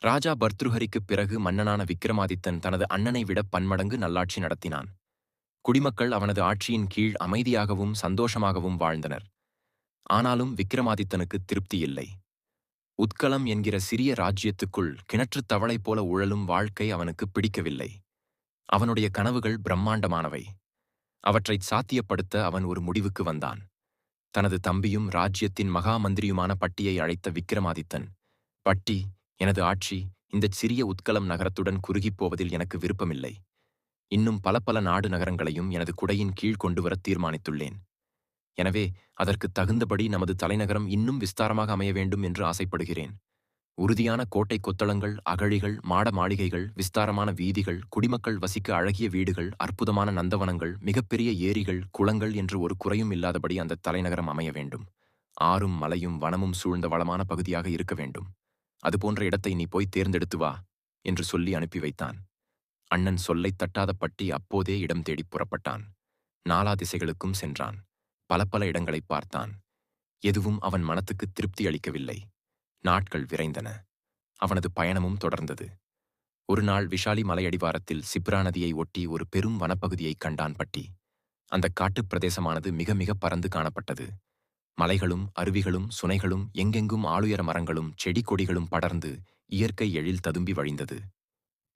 ராஜா பர்த்ருஹரிக்குப் பிறகு மன்னனான விக்ரமாதித்தன் தனது அண்ணனை விட பன்மடங்கு நல்லாட்சி நடத்தினான். குடிமக்கள் அவனது ஆட்சியின் கீழ் அமைதியாகவும் சந்தோஷமாகவும் வாழ்ந்தனர். ஆனாலும் விக்ரமாதித்தனுக்கு திருப்தி இல்லை. உத்கலம் என்கிற சிறிய ராஜ்யத்துக்குள் கிணற்றுத் தவளை போல உழலும் வாழ்க்கை அவனுக்கு பிடிக்கவில்லை. அவனுடைய கனவுகள் பிரம்மாண்டமானவை. அவற்றைச் சாத்தியப்படுத்த அவன் ஒரு முடிவுக்கு வந்தான். தனது தம்பியும் ராஜ்யத்தின் மகா மந்திரியுமான பட்டியை அழைத்த விக்ரமாதித்தன் பட்டி எனது ஆட்சி இந்தச் சிறிய உத்கலம் நகரத்துடன் குறுகிப் போவதில் எனக்கு விருப்பமில்லை. இன்னும் பல பல நாடு நகரங்களையும் எனது குடையின் கீழ் கொண்டு வரத் தீர்மானித்துள்ளேன். எனவே அதற்கு தகுந்தபடி நமது தலைநகரம் இன்னும் விஸ்தாரமாக அமைய வேண்டும் என்று ஆசைப்படுகிறேன். உறுதியான கோட்டை கொத்தளங்கள் அகழிகள் மாட மாளிகைகள் விஸ்தாரமான வீதிகள் குடிமக்கள் வசிக்க அழகிய வீடுகள் அற்புதமான நந்தவனங்கள் மிகப்பெரிய ஏரிகள் குளங்கள் என்று ஒரு குறையும் இல்லாதபடி அந்த தலைநகரம் அமைய வேண்டும். ஆறும் மலையும் வனமும் சூழ்ந்த வளமான பகுதியாக இருக்க வேண்டும். அதுபோன்ற இடத்தை நீ போய் தேர்ந்தெடுத்து வா என்று சொல்லி அனுப்பி வைத்தான். அண்ணன் சொல்லைத் தட்டாத பட்டி அப்போதே இடம் தேடிப் புறப்பட்டான். நாலா திசைகளுக்கும் சென்றான். பல பல இடங்களைப் பார்த்தான். எதுவும் அவன் மனத்துக்கு திருப்தி அளிக்கவில்லை. நாட்கள் விரைந்தன. அவனது பயணமும் தொடர்ந்தது. ஒரு நாள் விஷாலி மலையடிவாரத்தில் சிப்ரா நதியை ஒட்டி ஒரு பெரும் வனப்பகுதியைக் கண்டான் பட்டி. அந்த காட்டுப் பிரதேசமானது மிக மிக பறந்து காணப்பட்டது. மலைகளும் அருவிகளும் சுனைகளும் எங்கெங்கும் ஆளுயர மரங்களும் செடி கொடிகளும் படர்ந்து இயற்கை எழில் ததும்பி வழிந்தது.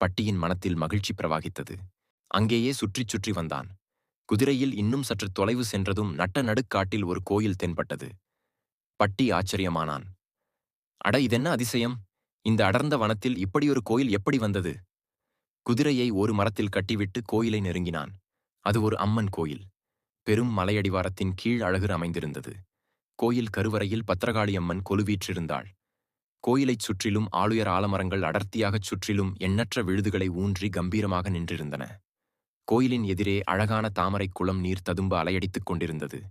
பட்டியின் மனத்தில் மகிழ்ச்சி பிரவாகித்தது. அங்கேயே சுற்றிச் சுற்றி வந்தான். குதிரையில் இன்னும் சற்று தொலைவு சென்றதும் நட்ட நடுக்காட்டில் ஒரு கோயில் தென்பட்டது. பட்டி ஆச்சரியமானான். அட இதென்ன அதிசயம்? இந்த அடர்ந்த வனத்தில் இப்படியொரு கோயில் எப்படி வந்தது? குதிரையை ஒரு மரத்தில் கட்டிவிட்டு கோயிலை நெருங்கினான். அது ஒரு அம்மன் கோயில். பெரும் மலையடிவாரத்தின் கீழ் அழகு அமைந்திருந்தது. கோயில் கருவறையில் பத்திரகாளி அம்மன் கொலுவீற்றிருந்தாள். கோயிலைச் சுற்றிலும் ஆளுயர் ஆலமரங்கள் அடர்த்தியாகச் சுற்றிலும் எண்ணற்ற விழுதுகளை ஊன்றி கம்பீரமாக நின்றிருந்தன. கோயிலின் எதிரே அழகான தாமரைக் குளம் நீர் ததும்ப அலையடித்துக் கொண்டிருந்தது.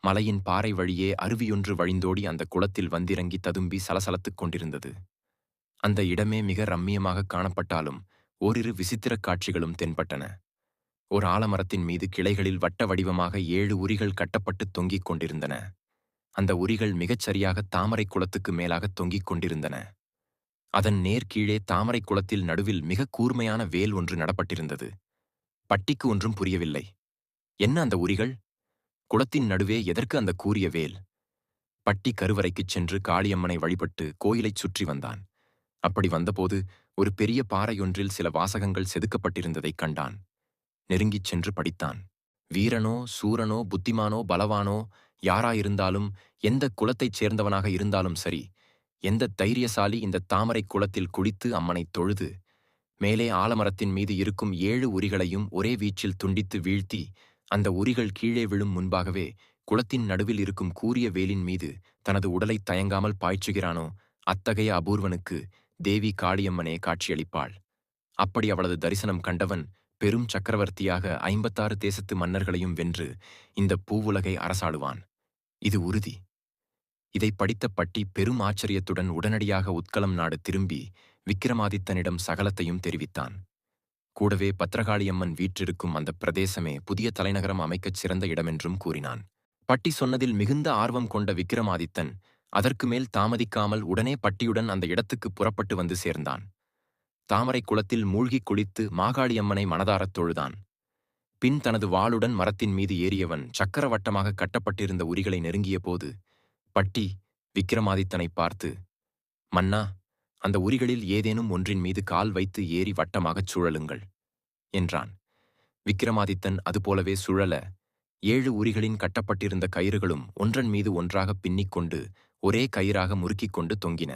மலையின் பாறை வழியே அருவியொன்று வழிந்தோடி அந்த குளத்தில் வந்திறங்கி ததும்பி சலசலத்துக் கொண்டிருந்தது. அந்த இடமே மிக ரம்மியமாக காணப்பட்டாலும் ஓரிரு விசித்திரக் காட்சிகளும் தென்பட்டன. ஒரு ஆலமரத்தின் மீது கிளைகளில் வட்ட வடிவமாக ஏழு உரிகள் கட்டப்பட்டு தொங்கிக் கொண்டிருந்தன. அந்த உரிகள் மிகச் சரியாக தாமரைக் குளத்துக்கு மேலாக தொங்கிக் கொண்டிருந்தன. அதன் நேர்கீழே தாமரைக் குளத்தில் நடுவில் மிக கூர்மையான வேல் ஒன்று நடப்பட்டிருந்தது. பட்டிக்கு ஒன்றும் புரியவில்லை. என்ன அந்த உரிகள்? குளத்தின் நடுவே எதற்கு அந்த கூறிய வேல்? பட்டி கருவறைக்குச் சென்று காளியம்மனை வழிபட்டு கோயிலைச் சுற்றி வந்தான். அப்படி வந்தபோது ஒரு பெரிய பாறையொன்றில் சில வாசகங்கள் செதுக்கப்பட்டிருந்ததைக் கண்டான். நெருங்கிச் சென்று படித்தான். வீரனோ சூரனோ புத்திமானோ பலவானோ யாராயிருந்தாலும் எந்த குலத்தைச் சேர்ந்தவனாக இருந்தாலும் சரி எந்த தைரியசாலி இந்த தாமரைக் குளத்தில் குளித்து அம்மனைத் தொழுது மேலே ஆலமரத்தின் மீது இருக்கும் ஏழு உரிகளையும் ஒரே வீச்சில் துண்டித்து வீழ்த்தி அந்த உரிகள் கீழே விழும் முன்பாகவே குளத்தின் நடுவில் இருக்கும் கூரிய வேலின் மீது தனது உடலைத் தயங்காமல் பாய்ச்சுகிறானோ அத்தகைய அபூர்வனுக்கு தேவி காளியம்மனே காட்சியளிப்பாள். அப்படி அவளது தரிசனம் கண்டவன் பெரும் சக்கரவர்த்தியாக ஐம்பத்தாறு தேசத்து மன்னர்களையும் வென்று இந்த பூவுலகை அரசாளுவான். இது உறுதி. இதை படித்த பட்டி பெரும் ஆச்சரியத்துடன் உடனடியாக உத்கலம் நாடு திரும்பி விக்கிரமாதித்தனிடம் சகலத்தையும் தெரிவித்தான். கூடவே பத்திரகாளியம்மன் வீற்றிருக்கும் அந்த பிரதேசமே புதிய தலைநகரம் அமைக்கச் சிறந்த இடமென்றும் கூறினான். பட்டி சொன்னதில் மிகுந்த ஆர்வம் கொண்ட விக்கிரமாதித்தன் அதற்கு மேல் தாமதிக்காமல் உடனே பட்டியுடன் அந்த இடத்துக்கு புறப்பட்டு வந்து சேர்ந்தான். தாமரைக் குளத்தில் மூழ்கிக் குளித்து மாகாளியம்மனை மனதாரத் தொழுதான். பின் தனது வாளுடன் மரத்தின் மீது ஏறியவன் சக்கரவட்டமாக கட்டப்பட்டிருந்த உரிகளை நெருங்கியபோது பட்டி விக்ரமாதித்தனை பார்த்து மன்னா அந்த உரிகளில் ஏதேனும் ஒன்றின் மீது கால் வைத்து ஏறி வட்டமாகச் சுழலுங்கள் என்றான். விக்கிரமாதித்தன் அதுபோலவே சுழல ஏழு உரிகளின் கட்டப்பட்டிருந்த கயிறுகளும் ஒன்றன் மீது ஒன்றாக பின்னிக்கொண்டு ஒரே கயிறாக முறுக்கிக் கொண்டு தொங்கின.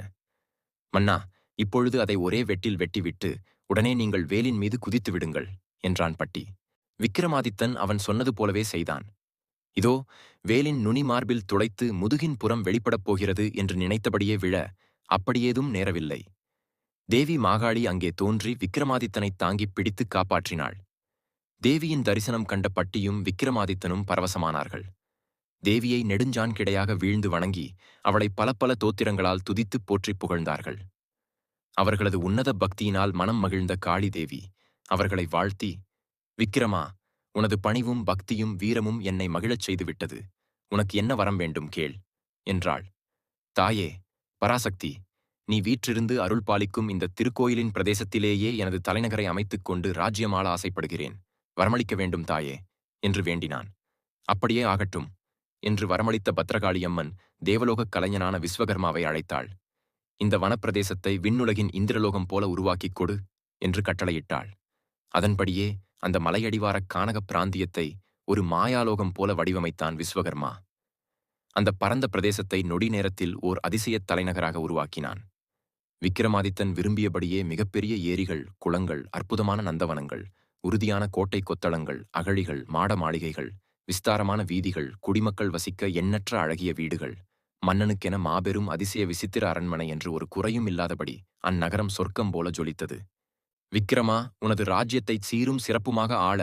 மன்னா இப்பொழுது அதை ஒரே வெட்டில் வெட்டிவிட்டு உடனே நீங்கள் வேலின் மீது குதித்து விடுங்கள் என்றான் பட்டி. விக்கிரமாதித்தன் அவன் சொன்னது போலவே செய்தான். இதோ வேலின் நுனி மார்பில் துளைத்து முதுகின் புறம் வெளிப்படப் போகிறது என்று நினைத்தபடியே விழ அப்படியேதும் நேரவில்லை. தேவி மாகாளி அங்கே தோன்றி விக்கிரமாதித்தனைத் தாங்கிப் பிடித்துக் காப்பாற்றினாள். தேவியின் தரிசனம் கண்ட பட்டியும் விக்கிரமாதித்தனும் பரவசமானார்கள். தேவியை நெடுஞ்சான் கிடையாக வீழ்ந்து வணங்கி அவளை பல பல தோத்திரங்களால் துதித்துப் போற்றிப் புகழ்ந்தார்கள். அவர்களது உன்னத பக்தியினால் மனம் மகிழ்ந்த காளி தேவி அவர்களை வாழ்த்தி விக்கிரமா உனது பணிவும் பக்தியும் வீரமும் என்னை மகிழச் செய்துவிட்டது. உனக்கு என்ன வரம் வேண்டும் கேள் என்றாள். தாயே பராசக்தி நீ வீற்றிருந்து அருள் பாலிக்கும் இந்த திருக்கோயிலின் பிரதேசத்திலேயே எனது தலைநகரை அமைத்துக் கொண்டு ராஜ்யமாள ஆசைப்படுகிறேன். வரமளிக்க வேண்டும் தாயே என்று வேண்டினான். அப்படியே ஆகட்டும் என்று வரமளித்த பத்ரகாளியம்மன் தேவலோகக் கலைஞனான விஸ்வகர்மாவை அழைத்தாள். இந்த வனப்பிரதேசத்தை விண்ணுலகின் இந்திரலோகம் போல உருவாக்கிக் கொடு என்று கட்டளையிட்டாள். அதன்படியே அந்த மலையடிவாரக் கானகப் பிராந்தியத்தை ஒரு மாயாலோகம் போல வடிவமைத்தான் விஸ்வகர்மா. அந்த பரந்த பிரதேசத்தை நொடி நேரத்தில் ஓர் அதிசயத் தலைநகராக உருவாக்கினான். விக்கிரமாதித்தன் விரும்பியபடியே மிகப்பெரிய ஏரிகள் குளங்கள் அற்புதமான நந்தவனங்கள் உறுதியான கோட்டை கொத்தளங்கள் அகழிகள் மாட மாளிகைகள் விஸ்தாரமான வீதிகள் குடிமக்கள் வசிக்க எண்ணற்ற அழகிய வீடுகள் மன்னனுக்கென மாபெரும் அதிசய விசித்திர அரண்மனை என்று ஒரு குறையும் இல்லாதபடி அந்நகரம் சொர்க்கம் போல ஜொலித்தது. விக்கிரமா உனது ராஜ்யத்தை சீரும் சிறப்புமாக ஆள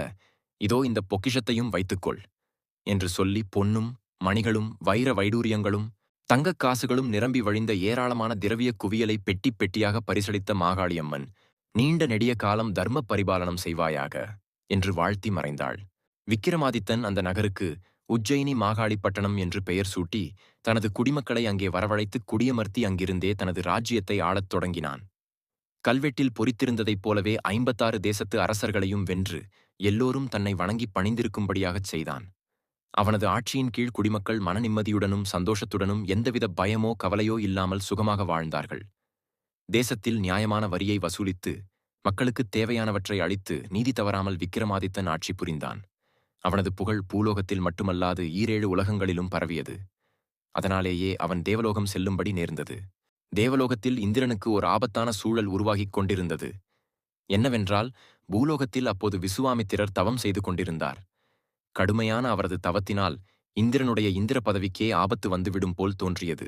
இதோ இந்த பொக்கிஷத்தையும் வைத்துக்கொள் என்று சொல்லி பொன்னும் மணிகளும் வைர வைடூரியங்களும் தங்கக் காசுகளும் நிரம்பி வழிந்த ஏராளமான திரவிய குவியலை பெட்டி பெட்டியாக பரிசளித்த மாகாளியம்மன் நீண்ட நெடிய காலம் தர்ம பரிபாலனம் செய்வாயாக என்று வாழ்த்தி மறைந்தாள். விக்கிரமாதித்தன் அந்த நகருக்கு உஜ்ஜயினி மாகாளிப்பட்டணம் என்று பெயர் சூட்டி தனது குடிமக்களை அங்கே வரவழைத்து குடியமர்த்தி அங்கிருந்தே தனது ராஜ்யத்தை ஆளத் தொடங்கினான். கல்வெட்டில் பொறித்திருந்ததைப் போலவே ஐம்பத்தாறு தேசத்து அரசர்களையும் வென்று எல்லோரும் தன்னை வணங்கி பணிந்திருக்கும்படியாகச் செய்தான். அவனது ஆட்சியின் கீழ் குடிமக்கள் மன நிம்மதியுடனும் சந்தோஷத்துடனும் எந்தவித பயமோ கவலையோ இல்லாமல் சுகமாக வாழ்ந்தார்கள். தேசத்தில் நியாயமான வரியை வசூலித்து மக்களுக்குத் தேவையானவற்றை அளித்து நீதி தவறாமல் விக்கிரமாதித்தன் ஆட்சி புரிந்தான். அவனது புகழ் பூலோகத்தில் மட்டுமல்லாது ஈரேழு உலகங்களிலும் பரவியது. அதனாலேயே அவன் தேவலோகம் செல்லும்படி நேர்ந்தது. தேவலோகத்தில் இந்திரனுக்கு ஒரு ஆபத்தான சூழல் உருவாகிக் கொண்டிருந்தது. என்னவென்றால் பூலோகத்தில் அப்போது விசுவாமித்திரர் தவம் செய்து கொண்டிருந்தார். கடுமையான அவரது தவத்தினால் இந்திரனுடைய இந்திர பதவிக்கே ஆபத்து வந்துவிடும் போல் தோன்றியது.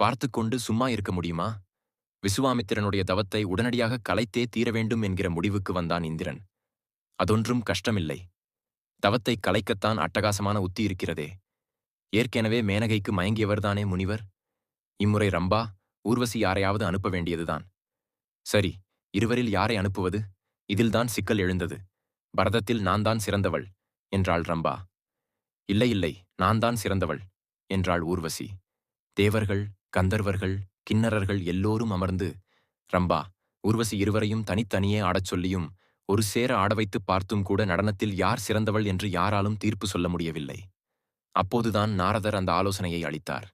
பார்த்துக்கொண்டு சும்மா இருக்க முடியுமா? விசுவாமித்திரனுடைய தவத்தை உடனடியாக கலைத்தே தீர வேண்டும் என்கிற முடிவுக்கு வந்தான் இந்திரன். அதொன்றும் கஷ்டமில்லை. தவத்தை கலைக்கத்தான் அட்டகாசமான உத்தி இருக்கிறதே. ஏற்கெனவே மேனகைக்கு மயங்கியவர்தானே முனிவர். இம்முறை ரம்பா ஊர்வசி யாரையாவது அனுப்ப வேண்டியதுதான். சரி இருவரில் யாரை அனுப்புவது? இதில்தான் சிக்கல் எழுந்தது. பரதத்தில் நான் தான் சிறந்தவள் என்றாள் ரம்பா. இல்லை இல்லை நான் தான் சிறந்தவள் என்றாள் ஊர்வசி. தேவர்கள் கந்தர்வர்கள் கிண்ணறர்கள் எல்லோரும் அமர்ந்து ரம்பா ஊர்வசி இருவரையும் தனித்தனியே ஆடச் சொல்லியும் ஒரு சேர ஆட வைத்து பார்த்தும் கூட நடனத்தில் யார் சிறந்தவள் என்று யாராலும் தீர்ப்பு சொல்ல முடியவில்லை. அப்போதுதான் நாரதர் அந்த ஆலோசனையை அளித்தார்.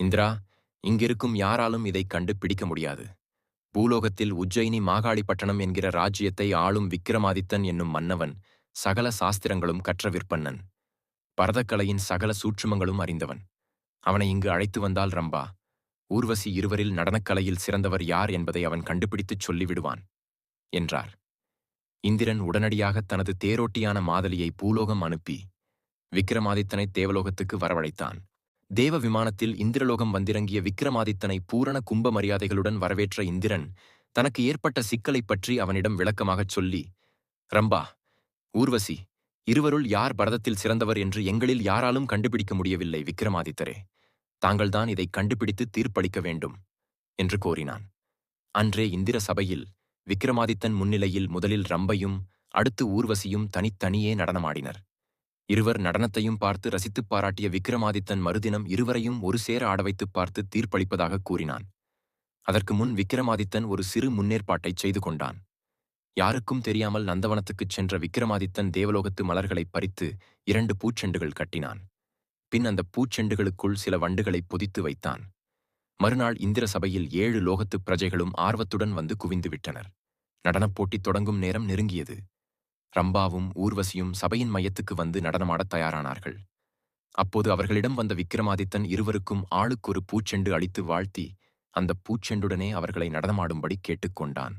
இந்திரா இங்கிருக்கும் யாராலும் இதைக் கண்டு பிடிக்க முடியாது. பூலோகத்தில் உஜ்ஜயினி மாகாளிப்பட்டணம் என்கிற ராஜ்யத்தை ஆளும் விக்கிரமாதித்தன் என்னும் மன்னவன் சகல சாஸ்திரங்களும் கற்ற விற்பன்னன். பரதக்கலையின் சகல சூட்சுமங்களும் அறிந்தவன். அவனை இங்கு அழைத்து வந்தால் ரம்பா ஊர்வசி இருவரில் நடனக்கலையில் சிறந்தவர் யார் என்பதை அவன் கண்டுபிடித்துச் சொல்லிவிடுவான் என்றார். இந்திரன் உடனடியாக தனது தேரோட்டியான மாதலியை பூலோகம் அனுப்பி விக்கிரமாதித்தனை தேவலோகத்துக்கு வரவழைத்தான். தேவ விமானத்தில் இந்திரலோகம் வந்திறங்கிய விக்ரமாதித்தனை பூரண கும்ப மரியாதைகளுடன் வரவேற்ற இந்திரன் தனக்கு ஏற்பட்ட சிக்கலைப் பற்றி அவனிடம் விளக்கமாகச் சொல்லி ரம்பா ஊர்வசி இருவருள் யார் பரதத்தில் சிறந்தவர் என்று எங்களில் யாராலும் கண்டுபிடிக்க முடியவில்லை விக்கிரமாதித்தரே தாங்கள்தான் இதை கண்டுபிடித்து தீர்ப்பளிக்க வேண்டும் என்று கோரினான். அன்றே இந்திர சபையில் விக்கிரமாதித்தன் முன்னிலையில் முதலில் ரம்பையும் அடுத்து ஊர்வசியும் தனித்தனியே நடனமாடினர். இருவர் நடனத்தையும் பார்த்து ரசித்துப் பாராட்டிய விக்கிரமாதித்தன் மறுதினம் இருவரையும் ஒரு சேர ஆட வைத்துப் பார்த்து தீர்ப்பளிப்பதாக கூறினான். அதற்கு முன் விக்கிரமாதித்தன் ஒரு சிறு முன்னேற்பாட்டைச் செய்து கொண்டான். யாருக்கும் தெரியாமல் நந்தவனத்துக்குச் சென்ற விக்கிரமாதித்தன் தேவலோகத்து மலர்களைப் பறித்து இரண்டு பூச்செண்டுகள் கட்டினான். பின் அந்த பூச்செண்டுகளுக்குள் சில வண்டுகளை பொதித்து வைத்தான். மறுநாள் இந்திர சபையில் ஏழு லோகத்துப் பிரஜைகளும் ஆர்வத்துடன் வந்து குவிந்துவிட்டனர் நடனப் போட்டி தொடங்கும் நேரம் நெருங்கியது. ரம்பாவும் ஊர்வசியும் சபையின் மையத்துக்கு வந்து நடனமாடத் தயாரானார்கள். அப்போது அவர்களிடம் வந்த விக்கிரமாதித்தன் இருவருக்கும் ஆளுக்கு ஒரு பூச்செண்டு அளித்து வாழ்த்தி அந்த பூச்செண்டுடனே அவர்களை நடனமாடும்படி கேட்டுக்கொண்டான்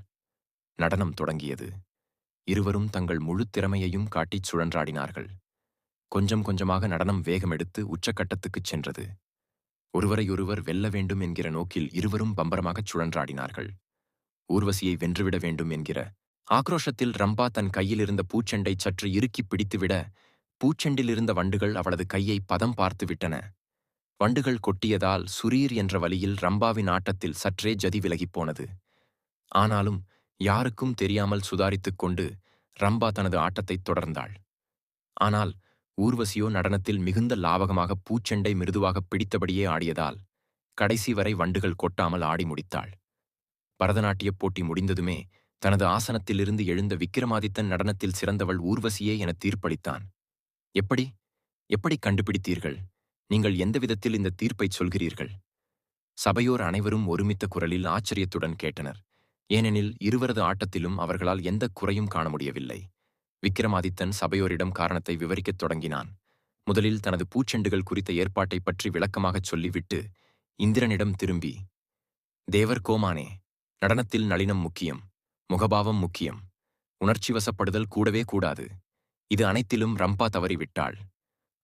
நடனம் தொடங்கியது. இருவரும் தங்கள் முழு திறமையையும் காட்டிச் சுழன்றாடினார்கள். கொஞ்சம் கொஞ்சமாக நடனம் வேகமெடுத்து உச்சக்கட்டத்துக்குச் சென்றது. ஒருவரையொருவர் வெல்ல வேண்டும் என்கிற நோக்கில் இருவரும் பம்பரமாகச் சுழன்றாடினார்கள். ஊர்வசியை வென்றுவிட வேண்டும் என்கிற ஆக்ரோஷத்தில் ரம்பா தன் கையிலிருந்த பூச்செண்டை சற்று இறுக்கிப் பிடித்துவிட பூச்செண்டிலிருந்த வண்டுகள் அவளது கையை பதம் பார்த்து விட்டன. வண்டுகள் கொட்டியதால் சுரீர் என்ற வழியில் ரம்பாவின் ஆட்டத்தில் சற்றே ஜதி விலகிப் போனது. ஆனாலும் யாருக்கும் தெரியாமல் சுதாரித்துக் கொண்டு ரம்பா தனது ஆட்டத்தைத் தொடர்ந்தாள். ஆனால் ஊர்வசியோ நடனத்தில் மிகுந்த லாவகமாக பூச்செண்டை மிருதுவாகப் பிடித்தபடியே ஆடியதால் கடைசி வரை வண்டுகள் கொட்டாமல் ஆடி முடித்தாள். பரதநாட்டியப் போட்டி முடிந்ததுமே தனது ஆசனத்திலிருந்து எழுந்த விக்கிரமாதித்தன் நடனத்தில் சிறந்தவள் ஊர்வசியே என தீர்ப்பளித்தான். எப்படி? எப்படி கண்டுபிடித்தீர்கள்? நீங்கள் எந்த விதத்தில் இந்த தீர்ப்பைச் சொல்கிறீர்கள்? சபையோர் அனைவரும் ஒருமித்த குரலில் ஆச்சரியத்துடன் கேட்டனர். ஏனெனில் இருவரது ஆட்டத்திலும் அவர்களால் எந்த குறையும் காண முடியவில்லை. விக்கிரமாதித்தன் சபையோரிடம் காரணத்தை விவரிக்கத் தொடங்கினான். முதலில் தனது பூச்செண்டுகள் குறித்த ஏற்பாட்டைப் பற்றி விளக்கமாகச் சொல்லிவிட்டு இந்திரனிடம் திரும்பி தேவர் கோமானே நடனத்தில் நளினம் முக்கியம் முகபாவம் முக்கியம் உணர்ச்சி வசப்படுதல் கூடவே கூடாது. இது அனைத்திலும் ரம்பா தவறிவிட்டாள்.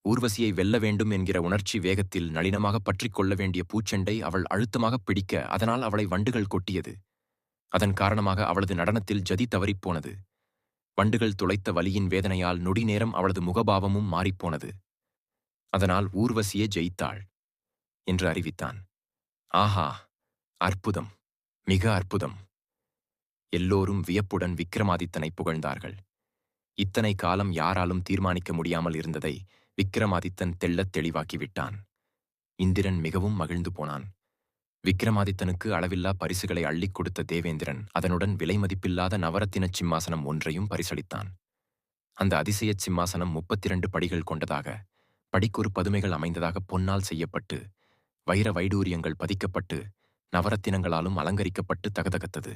ஊர்வசியை வெல்ல வேண்டும் என்கிற உணர்ச்சி வேகத்தில் நளினமாக பற்றிக் கொள்ள வேண்டிய பூச்செண்டை அவள் அழுத்தமாகப் பிடிக்க அதனால் அவளை வண்டுகள் கொட்டியது. அதன் காரணமாக அவளது நடனத்தில் ஜதி தவறிப்போனது வண்டுகள் துளைத்த வலியின் வேதனையால் நொடி நேரம் அவளது முகபாவமும் மாறிப்போனது அதனால் ஊர்வசியே ஜெயித்தாள் என்று அறிவித்தான். ஆஹா அற்புதம். மிக அற்புதம். எல்லோரும் வியப்புடன் விக்ரமாதித்தனை புகழ்ந்தார்கள். இத்தனை காலம் யாராலும் தீர்மானிக்க முடியாமல் இருந்ததை விக்கிரமாதித்தன் தெள்ளத் தெளிவாக்கிவிட்டான். இந்திரன் மிகவும் மகிழ்ந்து போனான். விக்கிரமாதித்தனுக்கு அளவில்லா பரிசுகளை அள்ளிக் கொடுத்த தேவேந்திரன் அதனுடன் விலைமதிப்பில்லாத நவரத்தினச் சிம்மாசனம் ஒன்றையும் பரிசளித்தான். அந்த அதிசயச் சிம்மாசனம் முப்பத்திரண்டு படிகள் கொண்டதாக படிக்கொரு பதுமைகள் அமைந்ததாக பொன்னால் செய்யப்பட்டு வைர வைடூரியங்கள் பதிக்கப்பட்டு நவரத்தினங்களாலும் அலங்கரிக்கப்பட்டு தகதகத்தது.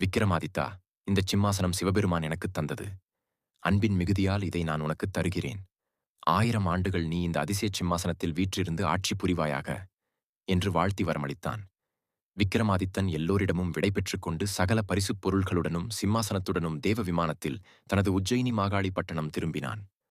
விக்கிரமாதித்தா இந்த சிம்மாசனம் சிவபெருமான் எனக்குத் தந்தது. அன்பின் மிகுதியால் இதை நான் உனக்குத் தருகிறேன். ஆயிரம் ஆண்டுகள் நீ இந்த அதிசய சிம்மாசனத்தில் வீற்றிருந்து ஆட்சி புரிவாயாக? என்று வாழ்த்தி வரமளித்தான். விக்கிரமாதித்தன் எல்லோரிடமும் விடை கொண்டு சகல பரிசுப் பொருள்களுடனும் சிம்மாசனத்துடனும் தேவ விமானத்தில் தனது உஜ்ஜயினி மாகாளி பட்டணம் திரும்பினான்.